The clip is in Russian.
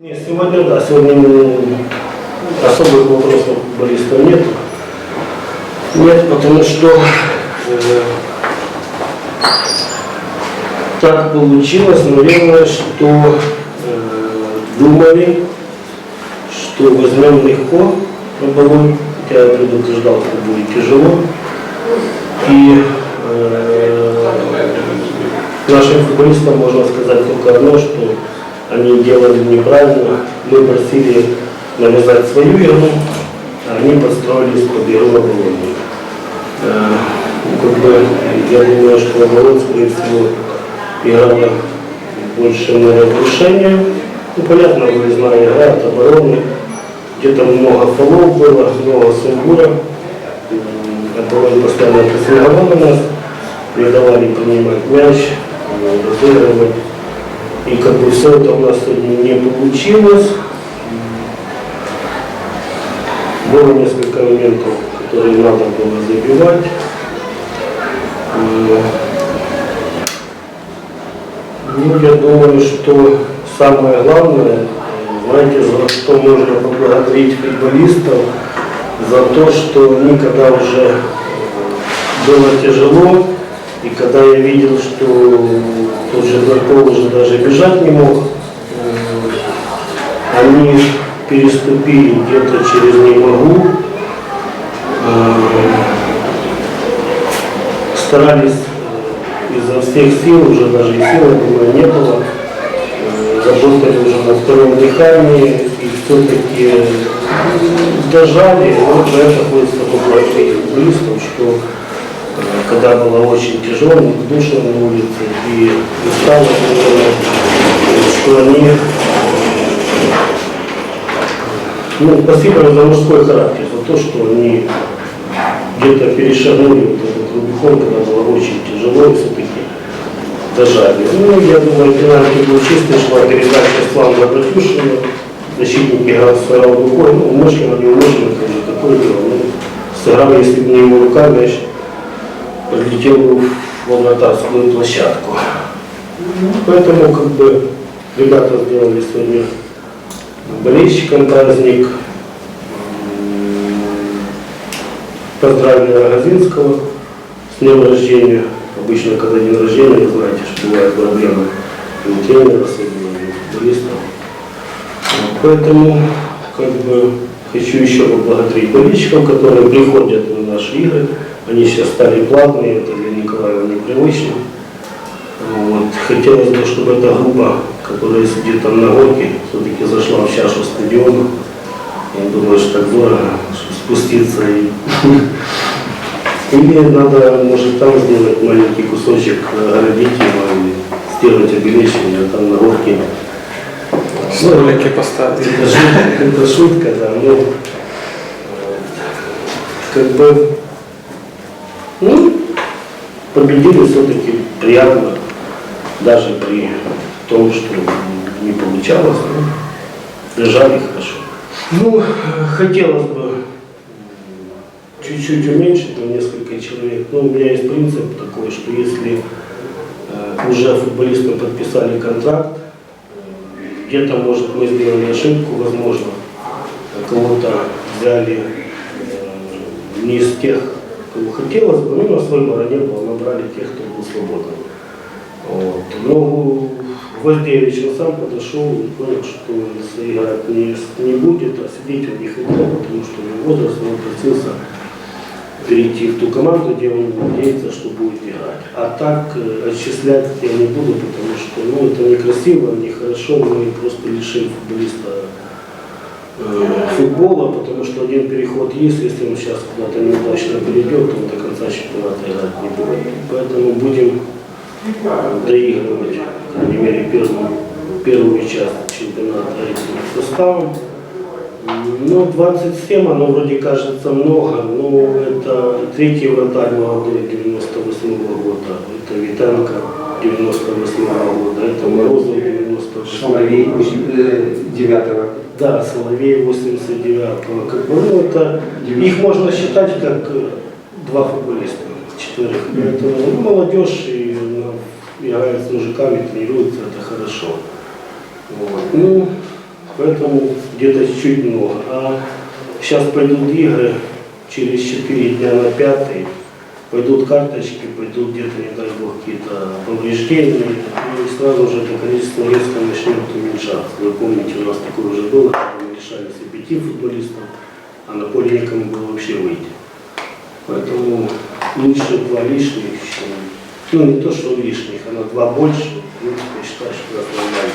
Не, сегодня да, сегодня особых вопросов футболиста нет. Нет, потому что э, так получилось, наверное, что э, думали, что возьмем легко оболонь, хотя я предупреждал, что будет тяжело. И э, нашим футболистам можно сказать только одно, что они делали неправильно. Мы просили навязать свою игру, а они подстроились под игру. Э, ну, как бы, я думаю, что Оболонь, скорее всего, играла больше на разрушение. Ну, понятно, выездная игра от обороны. Где-то много фолов было, много сумбура. М, Оболонь постоянно прессинговала нас, не давали принимать мяч, э, разыгрывать. И как бы все это у нас сегодня не получилось. Было несколько моментов, которые надо было забивать. Ну, я думаю, что самое главное, знаете, за что можно поблагодарить футболистов, за то, что они, когда уже было тяжело, и когда я видел, что тот же Горков уже даже бежать не мог, э, они переступили где-то через «не могу», э, старались изо всех сил, уже даже и силы, думаю, не было, э, работали уже на втором дыхании и все-таки дожали, вот за это хочется поблагодарить футболистов, что когда было очень тяжело, душно на улице и устало, что они ну, спасибо за мужской характер, за то, что они где-то перешагнули вот этот Рубикон, когда было очень тяжело, и все-таки дожали. Ну, я думаю, пенальти был чистый, шла передача Слава Батюшина, защитник играл своей рукой, ну, умышленно, не умышленно, конечно, такое дело, ну, сыграл, если бы не его рука, мяч подлетел бы в вратарскую площадку. Поэтому, как бы, ребята сделали сегодня болельщикам праздник. Поздравили Рогозинского с днем рождения. Обычно, когда день рождения, вы знаете, что бывают проблемы у тренера, особенно у футболистов. Поэтому, как бы, хочу еще поблагодарить болельщиков, которые приходят на наши игры. Они сейчас стали платные, это для Николаева непривычно. Вот. Хотелось бы, чтобы эта группа, которая сидит там на горке, все-таки зашла в чашу стадиона. Я думаю, что так дорого, что спуститься и... Или надо, может, там сделать маленький кусочек, огородить его и сделать обелечение, а там на горке. Столики поставить. Это шутка, это шутка, да, но э, как бы, ну, победили все-таки приятно, даже при том, что не получалось, но лежали хорошо. Ну, хотелось бы чуть-чуть уменьшить на несколько человек, но у меня есть принцип такой, что если э, уже футболисты подписали контракт, э, где-то, может, мы сделали ошибку, возможно, кого-то взяли э, не из тех, кого хотелось бы, ну, у нас выбора не было, набрали тех, кто был свободен. Вот. Но Гвоздевич он сам подошел и понял, что если играть не, не будет, а сидеть он не хотел, потому что у него возраст, он просился перейти в ту команду, где он надеется, что будет играть. А так э, отчислять я не буду, потому что ну, это некрасиво, нехорошо, мы просто лишим футболиста э, футбола, потому что один переход есть, если он сейчас куда-то неудачно перейдет, то до конца чемпионата играть не будет. Поэтому будем доигрывать, по крайней мере, первую, первую часть чемпионата этим составом. Ну, 27, оно вроде кажется много, но это третий вратарь молодой 98 года, это Витенко 98 года, это Морозов 98 Соловей 9 Да, Соловей 89-го. Как бы, ну, это, их можно считать как э, два футболиста, четверых. Поэтому ну, молодежь и ну, играет с мужиками, тренируется, это хорошо. Вот. Ну, Поэтому где-то чуть много. А сейчас пойдут игры, через 4 дня на пятый, пойдут карточки, пойдут где-то, не дай бог, какие-то повреждения, и сразу же это количество резко начнет уменьшаться. Вы помните, у нас такое уже было, когда мы лишались и пяти футболистов, а на поле некому было вообще выйти. Поэтому лучше два лишних, чем... Ну, не то, что лишних, а на два больше, ну, я считаю, что это нормально.